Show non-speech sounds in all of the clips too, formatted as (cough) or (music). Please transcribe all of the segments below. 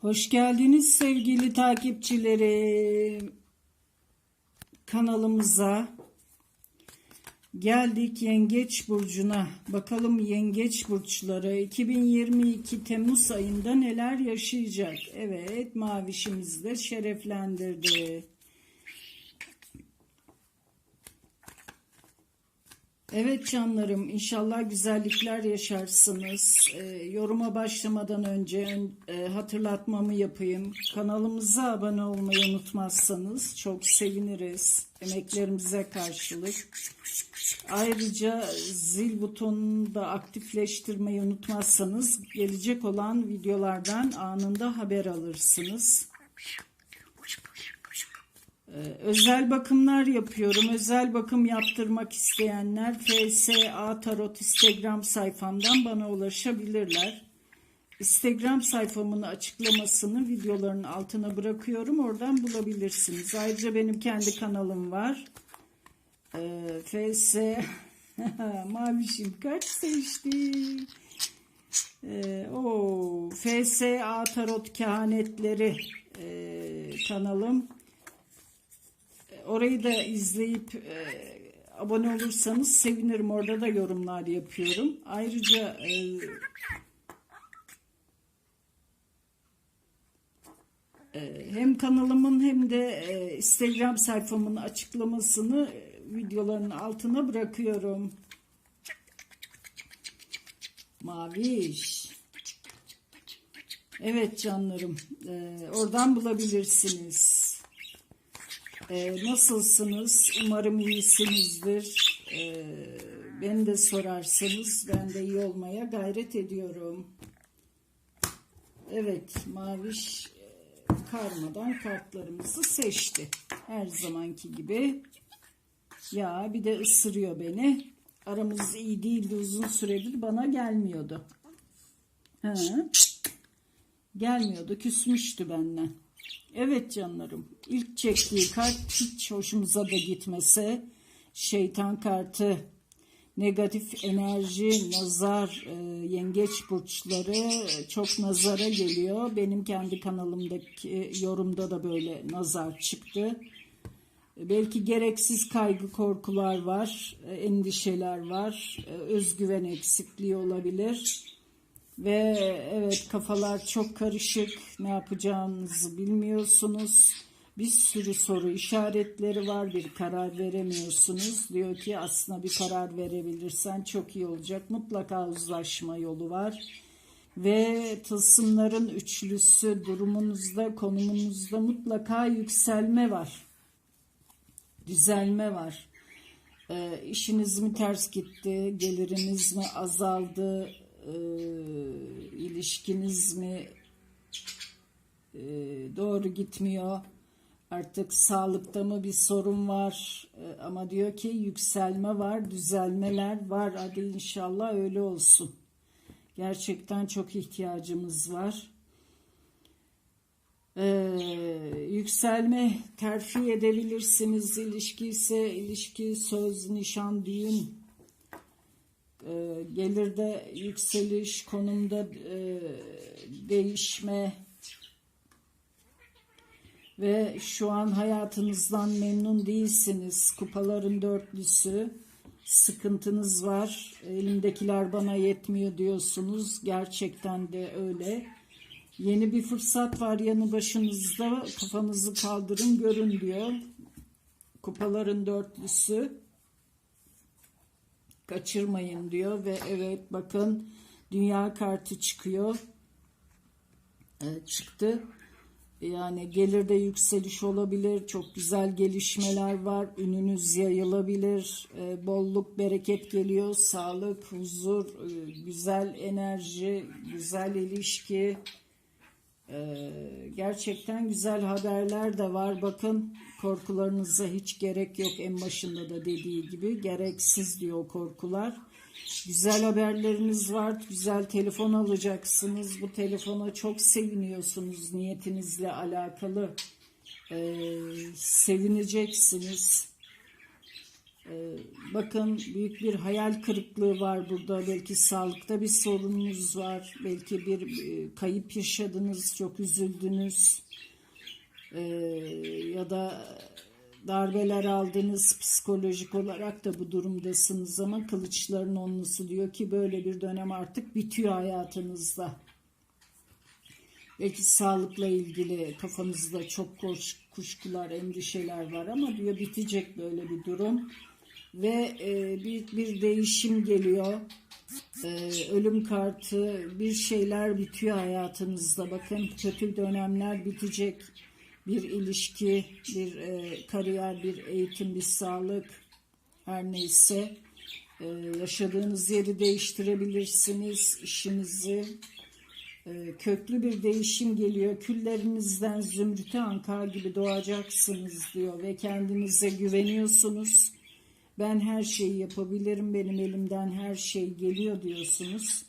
Hoş geldiniz sevgili takipçilerim. Kanalımıza geldik Yengeç Burcu'na. Bakalım Yengeç Burçları 2022 Temmuz ayında neler yaşayacak? Evet mavişimiz de şereflendirdi. Evet canlarım inşallah güzellikler yaşarsınız. Ee, yoruma başlamadan önce e, hatırlatmamı yapayım. Kanalımıza abone olmayı unutmazsanız çok seviniriz. Emeklerimize karşılık. Ayrıca zil butonunu da aktifleştirmeyi unutmazsanız gelecek olan videolardan anında haber alırsınız. Ee, Özel bakımlar yapıyorum. Özel bakım yaptırmak isteyenler FSA Tarot Instagram sayfamdan bana ulaşabilirler. Instagram sayfamın açıklamasını videoların altına bırakıyorum. Oradan bulabilirsiniz. Ayrıca benim kendi kanalım var. Ee, FS (laughs) Mavişim kaç seçti? Ee, o FSA Tarot Kehanetleri e, kanalım. Orayı da izleyip e, abone olursanız sevinirim. Orada da yorumlar yapıyorum. Ayrıca e, e, hem kanalımın hem de e, Instagram sayfamın açıklamasını e, videoların altına bırakıyorum. Maviş. Evet canlarım. oradan bulabilirsiniz. Ee, nasılsınız? Umarım iyisinizdir. Ee, beni de sorarsanız ben de iyi olmaya gayret ediyorum. Evet, Maviş e, karmadan kartlarımızı seçti. Her zamanki gibi. Ya bir de ısırıyor beni. Aramız iyi değildi uzun süredir bana gelmiyordu. Hı. Gelmiyordu, küsmüştü benden. Evet canlarım. İlk çektiği kart hiç hoşumuza da gitmese şeytan kartı negatif enerji, nazar, e, yengeç burçları çok nazara geliyor. Benim kendi kanalımdaki yorumda da böyle nazar çıktı. Belki gereksiz kaygı, korkular var, e, endişeler var, e, özgüven eksikliği olabilir. Ve evet kafalar çok karışık. Ne yapacağınızı bilmiyorsunuz. Bir sürü soru işaretleri var. Bir karar veremiyorsunuz. Diyor ki aslında bir karar verebilirsen çok iyi olacak. Mutlaka uzlaşma yolu var. Ve tılsımların üçlüsü durumunuzda, konumunuzda mutlaka yükselme var. Düzelme var. E, işiniz mi ters gitti, geliriniz mi azaldı, e, ilişkiniz mi e, doğru gitmiyor. Artık sağlıkta mı bir sorun var E, ama diyor ki yükselme var, düzelmeler var. Hadi inşallah öyle olsun. Gerçekten çok ihtiyacımız var. Ee, yükselme terfi edebilirsiniz. İlişki ise ilişki, söz, nişan, düğün e, gelirde yükseliş, konumda e, değişme ve şu an hayatınızdan memnun değilsiniz. Kupaların dörtlüsü, sıkıntınız var. Elimdekiler bana yetmiyor diyorsunuz. Gerçekten de öyle. Yeni bir fırsat var yanı başınızda. Kafanızı kaldırın görün diyor. Kupaların dörtlüsü kaçırmayın diyor ve evet bakın dünya kartı çıkıyor. Evet, çıktı. Yani gelirde yükseliş olabilir çok güzel gelişmeler var ününüz yayılabilir e, bolluk bereket geliyor sağlık huzur e, güzel enerji güzel ilişki ee, gerçekten güzel haberler de var. Bakın korkularınıza hiç gerek yok. En başında da dediği gibi gereksiz diyor korkular. Güzel haberleriniz var. Güzel telefon alacaksınız. Bu telefona çok seviniyorsunuz niyetinizle alakalı. Ee, sevineceksiniz. Ee, bakın büyük bir hayal kırıklığı var burada. Belki sağlıkta bir sorununuz var. Belki bir e, kayıp yaşadınız, çok üzüldünüz. Ee, ya da darbeler aldınız psikolojik olarak da bu durumdasınız ama kılıçların onlusu diyor ki böyle bir dönem artık bitiyor hayatınızda. Belki sağlıkla ilgili kafanızda çok kuşkular, endişeler var ama diyor bitecek böyle bir durum. Ve e, büyük bir değişim geliyor. E, ölüm kartı, bir şeyler bitiyor hayatınızda. Bakın kötü dönemler bitecek. Bir ilişki, bir e, kariyer, bir eğitim, bir sağlık her neyse. E, yaşadığınız yeri değiştirebilirsiniz, işinizi, ee, köklü bir değişim geliyor. Küllerinizden zümrüte anka gibi doğacaksınız diyor ve kendinize güveniyorsunuz. Ben her şeyi yapabilirim, benim elimden her şey geliyor diyorsunuz.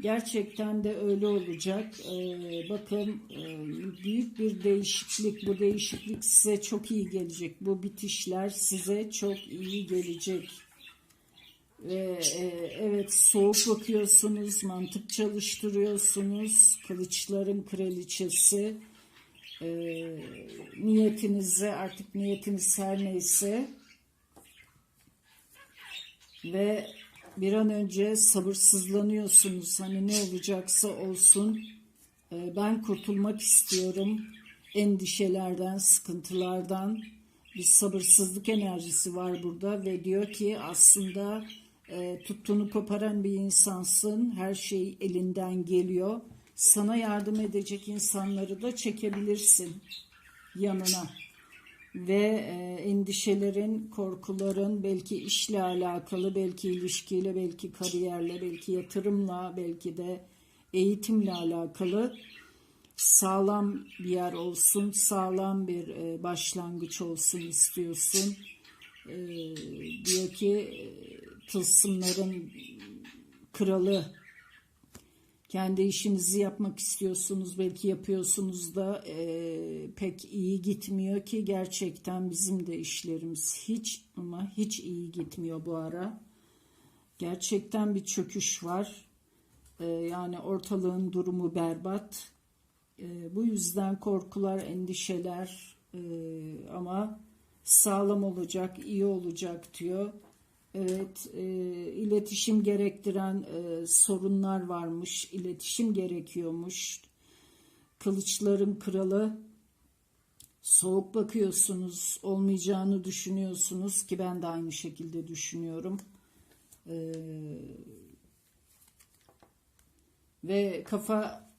Gerçekten de öyle olacak. Ee, bakın e, büyük bir değişiklik, bu değişiklik size çok iyi gelecek. Bu bitişler size çok iyi gelecek. E, evet soğuk bakıyorsunuz, mantık çalıştırıyorsunuz. Kılıçların kraliçesi. E, niyetinize artık niyetiniz her neyse. Ve bir an önce sabırsızlanıyorsunuz. Hani ne olacaksa olsun. E, ben kurtulmak istiyorum. Endişelerden, sıkıntılardan. Bir sabırsızlık enerjisi var burada ve diyor ki aslında e, tuttuğunu koparan bir insansın. Her şey elinden geliyor. Sana yardım edecek insanları da çekebilirsin yanına. Ve e, endişelerin, korkuların belki işle alakalı, belki ilişkiyle, belki kariyerle, belki yatırımla, belki de eğitimle alakalı sağlam bir yer olsun, sağlam bir e, başlangıç olsun istiyorsun. E, diyor ki tılsımların kralı kendi işinizi yapmak istiyorsunuz belki yapıyorsunuz da e, pek iyi gitmiyor ki gerçekten bizim de işlerimiz hiç ama hiç iyi gitmiyor bu ara. Gerçekten bir çöküş var. E, yani ortalığın durumu berbat. E, bu yüzden korkular endişeler e, ama sağlam olacak iyi olacak diyor Evet, e, iletişim gerektiren e, sorunlar varmış, iletişim gerekiyormuş. Kılıçların kralı, soğuk bakıyorsunuz, olmayacağını düşünüyorsunuz ki ben de aynı şekilde düşünüyorum. E, ve kafa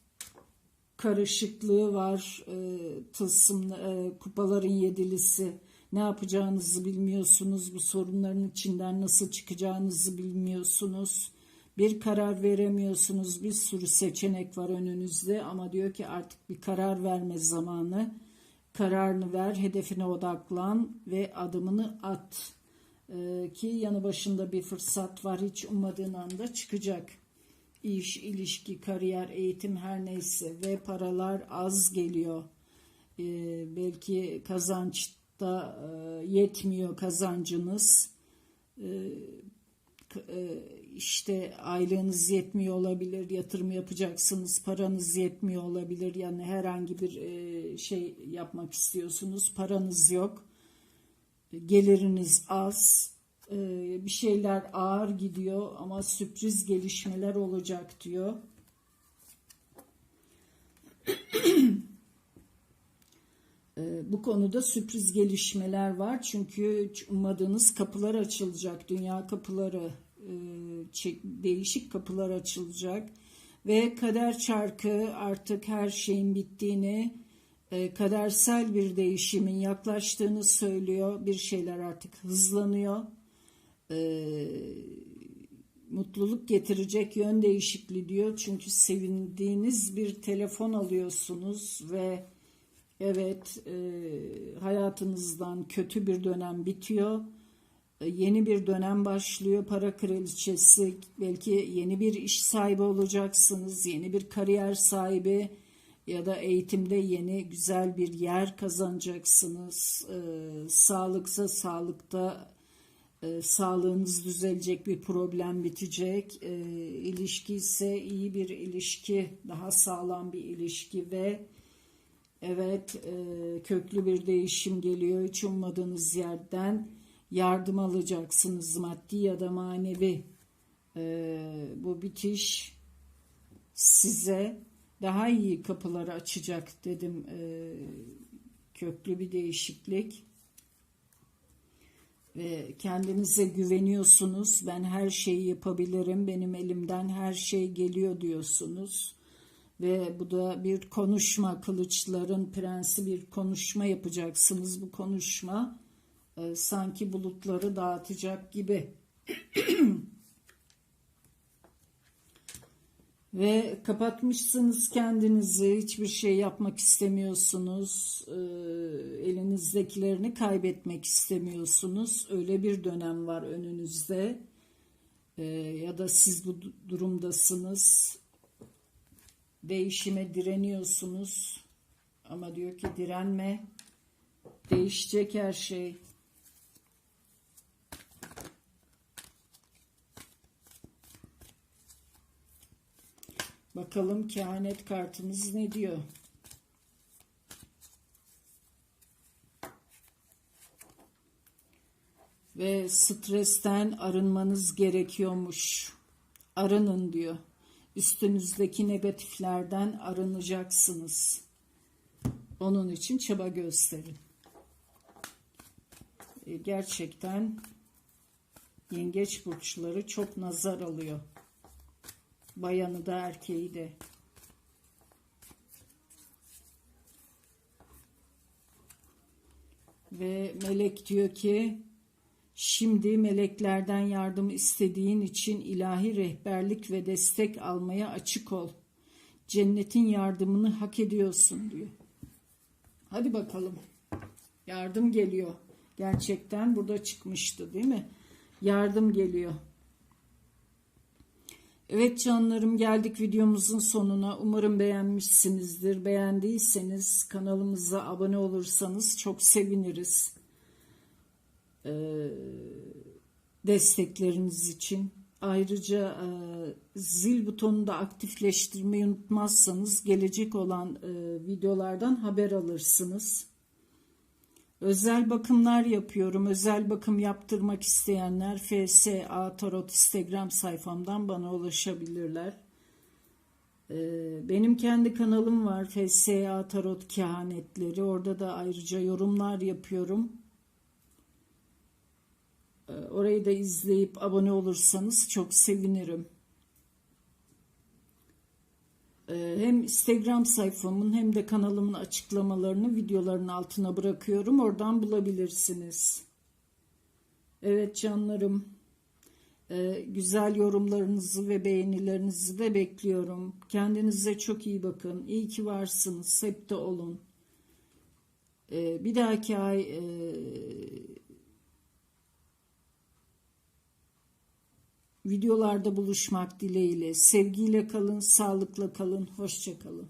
karışıklığı var, e, tılsım, e, kupaların yedilisi ne yapacağınızı bilmiyorsunuz. Bu sorunların içinden nasıl çıkacağınızı bilmiyorsunuz. Bir karar veremiyorsunuz. Bir sürü seçenek var önünüzde ama diyor ki artık bir karar verme zamanı. Kararını ver, hedefine odaklan ve adımını at. Ee, ki yanı başında bir fırsat var. Hiç ummadığın anda çıkacak. İş, ilişki, kariyer, eğitim her neyse ve paralar az geliyor. Ee, belki kazanç da e, yetmiyor kazancınız. E, e, işte aylığınız yetmiyor olabilir, yatırım yapacaksınız, paranız yetmiyor olabilir. Yani herhangi bir şey yapmak istiyorsunuz, paranız yok, geliriniz az, bir şeyler ağır gidiyor ama sürpriz gelişmeler olacak diyor. (clears throat) Ee, bu konuda sürpriz gelişmeler var. Çünkü ummadığınız kapılar açılacak. Dünya kapıları, e, değişik kapılar açılacak. Ve kader çarkı artık her şeyin bittiğini, e, kadersel bir değişimin yaklaştığını söylüyor. Bir şeyler artık hızlanıyor. E, mutluluk getirecek yön değişikliği diyor. Çünkü sevindiğiniz bir telefon alıyorsunuz ve Evet, e, hayatınızdan kötü bir dönem bitiyor. E, yeni bir dönem başlıyor. Para kraliçesi, belki yeni bir iş sahibi olacaksınız. Yeni bir kariyer sahibi ya da eğitimde yeni güzel bir yer kazanacaksınız. E, sağlıksa sağlıkta e, sağlığınız düzelecek, bir problem bitecek. E, ilişki ise iyi bir ilişki, daha sağlam bir ilişki ve evet e, köklü bir değişim geliyor. Hiç ummadığınız yerden yardım alacaksınız maddi ya da manevi. E, bu bitiş size daha iyi kapıları açacak dedim. E, köklü bir değişiklik ve kendinize güveniyorsunuz. Ben her şeyi yapabilirim. Benim elimden her şey geliyor diyorsunuz. Ve bu da bir konuşma, kılıçların prensi bir konuşma yapacaksınız. Bu konuşma e, sanki bulutları dağıtacak gibi. (clears throat) Ve kapatmışsınız kendinizi, hiçbir şey yapmak istemiyorsunuz, e, elinizdekilerini kaybetmek istemiyorsunuz. Öyle bir dönem var önünüzde E, ya da siz bu durumdasınız, değişime direniyorsunuz ama diyor ki direnme, değişecek her şey. Bakalım kehanet kartımız ne diyor? Ve stresten arınmanız gerekiyormuş. Arının diyor. Üstünüzdeki negatiflerden arınacaksınız. Onun için çaba gösterin. E, gerçekten yengeç burçları çok nazar alıyor. Bayanı da erkeği de. Ve melek diyor ki şimdi meleklerden yardım istediğin için ilahi rehberlik ve destek almaya açık ol. Cennetin yardımını hak ediyorsun diyor. Hadi bakalım. Yardım geliyor. Gerçekten burada çıkmıştı değil mi? Yardım geliyor. Evet canlarım geldik videomuzun sonuna. Umarım beğenmişsinizdir. Beğendiyseniz kanalımıza abone olursanız çok seviniriz. Ee, destekleriniz için. Ayrıca e, zil butonunu da aktifleştirmeyi unutmazsanız gelecek olan e, videolardan haber alırsınız. Özel bakımlar yapıyorum. Özel bakım yaptırmak isteyenler FSA Tarot Instagram sayfamdan bana ulaşabilirler. Benim kendi kanalım var FSA Tarot Kehanetleri. Orada da ayrıca yorumlar yapıyorum. Ee, orayı da izleyip abone olursanız çok sevinirim. Ee, hem Instagram sayfamın hem de kanalımın açıklamalarını videoların altına bırakıyorum. Oradan bulabilirsiniz. Evet canlarım. Ee, güzel yorumlarınızı ve beğenilerinizi de bekliyorum. Kendinize çok iyi bakın. İyi ki varsınız. Hep de olun. Bir dahaki ay videolarda buluşmak dileğiyle. Sevgiyle kalın, sağlıkla kalın, hoşça kalın.